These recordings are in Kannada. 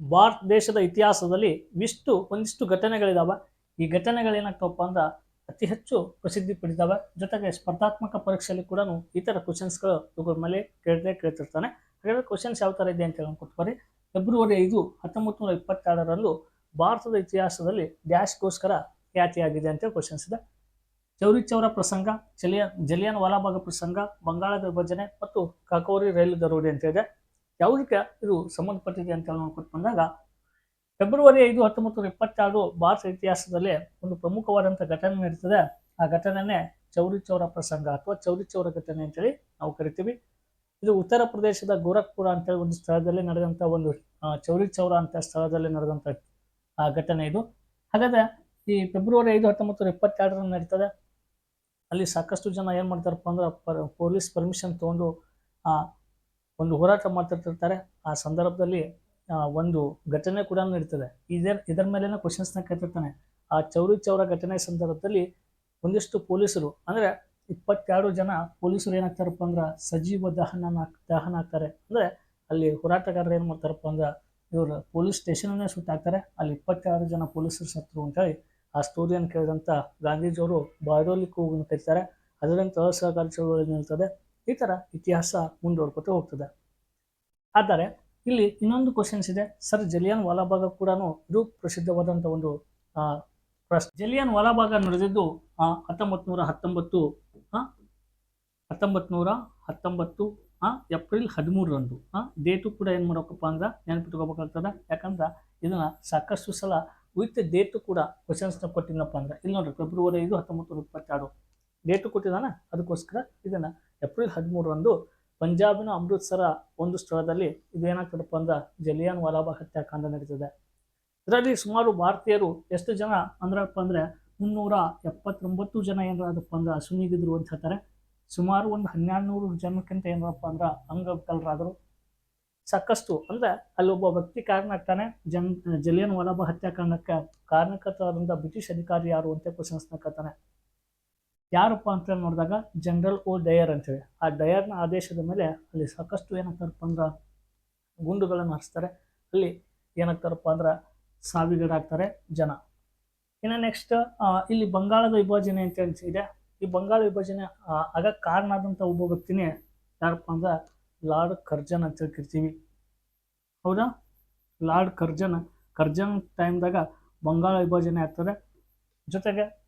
ಭಾರತ ದೇಶದ ಇತಿಹಾಸದಲ್ಲಿ ಇಷ್ಟು ಒಂದಿಷ್ಟು ಘಟನೆಗಳಿದಾವೆ. ಈ ಘಟನೆಗಳೇನಾಗ್ತವಪ್ಪ ಅಂದ್ರೆ ಅತಿ ಹೆಚ್ಚು ಪ್ರಸಿದ್ಧಿ ಪಡಿತಾವೆ ಜೊತೆಗೆ ಸ್ಪರ್ಧಾತ್ಮಕ ಪರೀಕ್ಷೆಯಲ್ಲಿ ಕೂಡ ಈ ಥರ ಕ್ವಶನ್ಸ್ಗಳು ಇವ್ರ ಮೇಲೆ ಕೇಳದೆ ಕೇಳ್ತಿರ್ತಾನೆ. ಹಾಗಾದ್ರೆ ಕ್ವಶನ್ಸ್ ಯಾವ ಥರ ಇದೆ ಅಂತ ಹೇಳಿ ಕೊಟ್ಬಾರಿ ಫೆಬ್ರವರಿ ಐದು ಹತ್ತೊಂಬತ್ತು ನೂರ ಇಪ್ಪತ್ತೆರಡರಲ್ಲೂ ಭಾರತದ ಇತಿಹಾಸದಲ್ಲಿ ಡ್ಯಾಶ್ಗೋಸ್ಕರ ಖ್ಯಾತಿಯಾಗಿದೆ ಅಂತ ಕ್ವಶನ್ಸ್ ಇದೆ. ಚೌರಿ ಚೌರ ಪ್ರಸಂಗ, ಜಲಿಯ ಜಲಿಯನ್ ವಾಲಾಭಾಗ ಪ್ರಸಂಗ, ಬಂಗಾಳದ ವಿಭಜನೆ ಮತ್ತು ಕಾಕೋರಿ ರೈಲು ದರೋಡೆ ಅಂತ ಇದೆ. ಯಾವುದಕ್ಕೆ ಇದು ಸಂಬಂಧಪಟ್ಟಿದೆ ಅಂತ ಹೇಳಿ ನೋಡ್ಕೊಟ್ಟು ಬಂದಾಗ, ಫೆಬ್ರವರಿ ಐದು ಹತ್ತೊಂಬತ್ತು ನೂರ ಇಪ್ಪತ್ತಾರು ಭಾರತ ಇತಿಹಾಸದಲ್ಲಿ ಒಂದು ಪ್ರಮುಖವಾದಂಥ ಘಟನೆ ನಡೀತದೆ. ಆ ಘಟನೆನೇ ಚೌರಿ ಚೌರ ಪ್ರಸಂಗ ಅಥವಾ ಚೌರಿ ಚೌರ ಘಟನೆ ಅಂತೇಳಿ ನಾವು ಕರಿತೀವಿ. ಇದು ಉತ್ತರ ಪ್ರದೇಶದ ಗೋರಖ್ಪುರ ಅಂತೇಳಿ ಒಂದು ಸ್ಥಳದಲ್ಲಿ ನಡೆದಂಥ ಒಂದು ಚೌರಿ ಚೌರ ಅಂತ ಸ್ಥಳದಲ್ಲಿ ನಡೆದಂಥ ಆ ಘಟನೆ ಇದು. ಹಾಗಾದ್ರೆ ಈ ಫೆಬ್ರವರಿ ಐದು ಹತ್ತೊಂಬತ್ತು ನೂರ ಇಪ್ಪತ್ತೆರಡರಲ್ಲಿ ನಡೀತದೆ. ಅಲ್ಲಿ ಸಾಕಷ್ಟು ಜನ ಏನು ಮಾಡ್ತಾರಪ್ಪ ಅಂದ್ರೆ ಪೊಲೀಸ್ ಪರ್ಮಿಷನ್ ತೊಗೊಂಡು ಒಂದು ಹೋರಾಟ ಮಾಡ್ತಿರ್ತಿರ್ತಾರೆ ಆ ಸಂದರ್ಭದಲ್ಲಿ ಒಂದು ಘಟನೆ ಕೂಡ ನಡೀತದೆ. ಇದರ ಇದರ ಮೇಲೆನ ಕ್ವಶನ್ಸ್ನ ಕೇಳ್ತಿರ್ತಾನೆ. ಆ ಚೌರಿ ಚೌರ ಘಟನೆ ಸಂದರ್ಭದಲ್ಲಿ ಒಂದಿಷ್ಟು ಪೊಲೀಸರು, ಅಂದರೆ ಇಪ್ಪತ್ತೆರಡು ಜನ ಪೊಲೀಸರು ಏನಾಗ್ತಾರಪ್ಪ ಅಂದ್ರೆ ಸಜೀವ ದಹನ ದಹನ ಆಗ್ತಾರೆ. ಅಂದರೆ ಅಲ್ಲಿ ಹೋರಾಟಗಾರರು ಏನು ಮಾಡ್ತಾರಪ್ಪ ಅಂದ್ರೆ ಇವರು ಪೊಲೀಸ್ ಸ್ಟೇಷನ್ನೇ ಸುಟ್ಟಾಕ್ತಾರೆ ಅಲ್ಲಿ ಇಪ್ಪತ್ತೆರಡು ಜನ ಪೊಲೀಸರು ಸತ್ರು ಅಂತೇಳಿ ಆ ಸ್ಟೋರಿಯನ್ನು ಕೇಳಿದಂಥ ಗಾಂಧೀಜಿಯವರು ಬಾಯ್ಡೋಲಿ ಕೂಗನ್ನು ಕರೀತಾರೆ ಅದರಂತೆ ಅಸಹಕಾರ ಚಳುವಳಿ ನಿಲ್ತದೆ ಈ ಥರ ಇತಿಹಾಸ ಮುಂದುವರ್ಕೋತಾ ಹೋಗ್ತದೆ. ಆದರೆ ಇಲ್ಲಿ ಇನ್ನೊಂದು ಕ್ವಶನ್ಸ್ ಇದೆ. ಸರ್ ಜಲಿಯನ್ ವಾಲಾಬಾಗ ಕೂಡ ಇದು ಪ್ರಸಿದ್ಧವಾದಂಥ ಒಂದು ಜಲಿಯನ್ ವಾಲಾಬಾಗ ನಡೆದಿದ್ದು ಹತ್ತೊಂಬತ್ತು ನೂರ ಹತ್ತೊಂಬತ್ತು ಹತ್ತೊಂಬತ್ತು ನೂರ ಹತ್ತೊಂಬತ್ತು ಏಪ್ರಿಲ್ ಹದಿಮೂರರಂದು ಡೇಟು ಕೂಡ ಏನು ಮಾಡಬೇಕಪ್ಪ ಅಂದ್ರೆ ನೆನಪಿಟ್ಕೋಬೇಕಾಗ್ತದೆ. ಯಾಕಂದ್ರೆ ಇದನ್ನು ಸಾಕಷ್ಟು ಸಲ ವಿತ್ ಡೇಟು ಕೂಡ ಕ್ವಶನ್ಸ್ನ ಕೊಟ್ಟಿದ್ನಪ್ಪ ಅಂದ್ರೆ. ಇಲ್ಲಿ ನೋಡ್ರಿ ಫೆಬ್ರವರಿ ಐದು ಹತ್ತೊಂಬತ್ತು ನೂರ ಇಪ್ಪತ್ತೆರಡು. ಡೇಟು ಕೊಟ್ಟಿದ್ದಾನೆ? ಅದಕ್ಕೋಸ್ಕರ ಇದನ್ನು ಏಪ್ರಿಲ್ ಹದಿಮೂರರಂದು ಪಂಜಾಬಿನ ಅಮೃತ್ಸರ ಒಂದು ಸ್ಥಳದಲ್ಲಿ ಇದೇನಾಗ್ತದಪ್ಪ ಅಂದ್ರೆ ಜಲಿಯಾನ್ ವಾಲಾಬಾಗ್ ಹತ್ಯಾಕಾಂಡ ನಡೀತದೆ. ಇದರಲ್ಲಿ ಸುಮಾರು ಭಾರತೀಯರು ಎಷ್ಟು ಜನ ಅಂದ್ರಪ್ಪ ಅಂದ್ರೆ ಮುನ್ನೂರ ಎಪ್ಪತ್ತೊಂಬತ್ತು ಜನ ಏನಾರಪ್ಪ ಅಂದ್ರೆ ಅಸುನೀಗಿದ್ರು ಅಂತ ಹೇಳ್ತಾರೆ. ಸುಮಾರು ಒಂದು ಹನ್ನೆರಡು ನೂರು ಜನಕ್ಕಿಂತ ಏನಪ್ಪ ಅಂದ್ರೆ ಅಂಗವಿಕಲರಾದರು ಸಾಕಷ್ಟು ಅಂದ್ರೆ ಅಲ್ಲೊಬ್ಬ ವ್ಯಕ್ತಿ ಕಾರಣ ಆಗ್ತಾನೆ ಜನ್, ಜಲಿಯನ್ ವಾಲಾಬಾಗ್ ಹತ್ಯಾಕಾಂಡಕ್ಕೆ ಕಾರಣಕರ್ತರಾದಂಥ ಬ್ರಿಟಿಷ್ ಅಧಿಕಾರಿ ಯಾರು ಅಂತ ಕ್ವಶನ್ಸ್ನ ಕೇಳ್ತಾನೆ. ಯಾರಪ್ಪ ಅಂತ ನೋಡಿದಾಗ ಜನರಲ್ ಓ ಡಯರ್ ಅಂತೇಳಿ. ಆ ಡಯರ್ನ ಆದೇಶದ ಮೇಲೆ ಅಲ್ಲಿ ಸಾಕಷ್ಟು ಏನಾಗ್ತಾರಪ್ಪ ಅಂದ್ರೆ ಗುಂಡುಗಳನ್ನು ಹರಿಸ್ತಾರೆ. ಅಲ್ಲಿ ಏನಾಗ್ತಾರಪ್ಪ ಅಂದ್ರೆ ಸಾವಿಗೀಡಾಗ್ತಾರೆ ಜನ. ಇನ್ನು ನೆಕ್ಸ್ಟ್ ಇಲ್ಲಿ ಬಂಗಾಳದ ವಿಭಜನೆ ಅಂತ ಇದೆ? ಈ ಬಂಗಾಳ ವಿಭಜನೆ ಆಗ ಕಾರಣ ಆದಂಥ ಒಬ್ಬ ವ್ಯಕ್ತಿನೇ ಯಾರಪ್ಪ ಅಂದ್ರೆ ಲಾರ್ಡ್ ಕರ್ಜನ್ ಅಂತ ಹೇಳ್ತಿರ್ತೀವಿ. ಹೌದಾ? Lord Curzon. ಕರ್ಜನ್ ಟೈಮ್ದಾಗ ಬಂಗಾಳ ವಿಭಜನೆ ಆಗ್ತದೆ. ಜೊತೆಗೆ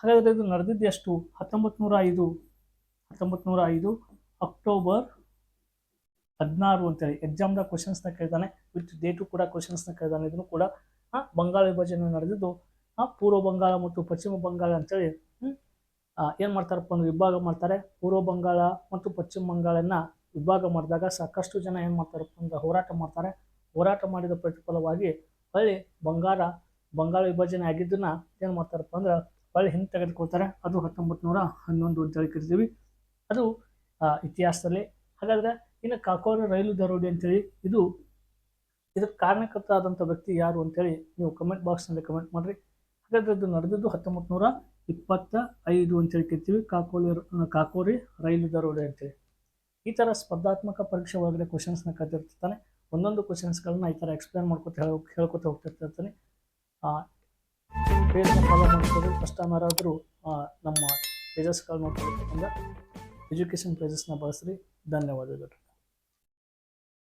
ಹಾಗಾದ್ರೆ ಇದು ನಡೆದಿದ್ದು ಎಷ್ಟು? ಹತ್ತೊಂಬತ್ತು ನೂರ ಐದು ಹತ್ತೊಂಬತ್ತು ನೂರ ಐದು ಅಕ್ಟೋಬರ್ ಹದಿನಾರು ಅಂತೇಳಿ. ಎಕ್ಸಾಮ್ದಾಗ ಕ್ವಶನ್ಸ್ನ ಕೇಳ್ತಾನೆ. ವಿತ್ ಡೇಟು ಕೂಡ ಕ್ವಶನ್ಸ್ನ ಕೇಳ್ತಾನೆ. ಇದನ್ನು ಕೂಡ ಬಂಗಾಳ ವಿಭಜನೆ ನಡೆದಿದ್ದು ಪೂರ್ವ ಬಂಗಾಳ ಮತ್ತು ಪಶ್ಚಿಮ ಬಂಗಾಳ ಅಂತೇಳಿ ಏನು ಮಾಡ್ತಾರಪ್ಪ ಅಂದ್ರೆ ವಿಭಾಗ ಮಾಡ್ತಾರೆ. ಪೂರ್ವ ಬಂಗಾಳ ಮತ್ತು ಪಶ್ಚಿಮ ಬಂಗಾಳನ್ನ ವಿಭಾಗ ಮಾಡಿದಾಗ ಸಾಕಷ್ಟು ಜನ ಏನು ಮಾಡ್ತಾರಪ್ಪ ಅಂದ್ರೆ ಹೋರಾಟ ಮಾಡ್ತಾರೆ. ಹೋರಾಟ ಮಾಡಿದ ಪ್ರತಿಫಲವಾಗಿ ಹೊಳ್ಳಿ ಬಂಗಾರ, ಬಂಗಾಳ ವಿಭಜನೆ ಆಗಿದ್ದನ್ನ ಏನು ಮಾಡ್ತಾರಪ್ಪ ಅಂದ್ರೆ ಹೊಳ್ಳಿ ಹಿಂದೆ ತೆಗೆದುಕೊಳ್ತಾರೆ. ಅದು ಹತ್ತೊಂಬತ್ತು ನೂರ ಹನ್ನೊಂದು ಅಂತೇಳಿ ಕರಿತೀವಿ ಅದು ಇತಿಹಾಸದಲ್ಲಿ. ಹಾಗಾದ್ರೆ ಇನ್ನು ಕಾಕೋರ ರೈಲು ದರೋಡೆ ಅಂತೇಳಿ, ಇದು, ಇದಕ್ಕೆ ಕಾರಣಕರ್ತರಾದಂಥ ವ್ಯಕ್ತಿ ಯಾರು ಅಂತೇಳಿ ನೀವು ಕಮೆಂಟ್ ಬಾಕ್ಸ್ನಲ್ಲಿ ಕಮೆಂಟ್ ಮಾಡಿರಿ. ಹಾಗಾದ್ರೆ ಇದು ನಡೆದಿದ್ದು ಹತ್ತೊಂಬತ್ತು ನೂರ ಇಪ್ಪತ್ತ ಐದು ಅಂತೇಳಿ ಕರಿತೀವಿ ಕಾಕೋಲಿ ಕಾಕೋರಿ ರೈಲು ದರೋಡೆ ಅಂತೇಳಿ. ಈ ಥರ ಸ್ಪರ್ಧಾತ್ಮಕ ಪರೀಕ್ಷೆ ಒಳಗಡೆ ಕ್ವಶನ್ಸ್ನ ಕತ್ತಿರ್ತಾನೆ ಒಂದೊಂದು ಕ್ವಶನ್ಸ್ಗಳನ್ನ ಈ ಥರ ಎಕ್ಸ್ಪ್ಲೇನ್ ಮಾಡ್ಕೊತ ಹೇಳ ಹೇಳ್ಕೊತ ಹೋಗ್ತಿರ್ತಿರ್ತಾನೆ ಪೇಜ್ನ ಫಾಲೋ ಮಾಡ್ಕೊಳ್ಳಿ ಫಸ್ಟ್ ಟೈಮ್ ಯಾರಾದರೂ ನಮ್ಮ ಪೇಜಸ್ಗಳು ನೋಡ್ಕೊಳ್ಬೇಕಂದ್ರೆ ಎಜುಕೇಷನ್ ಪೇಜಸ್ನ ಬಳಸ್ರಿ. ಧನ್ಯವಾದಗಳು.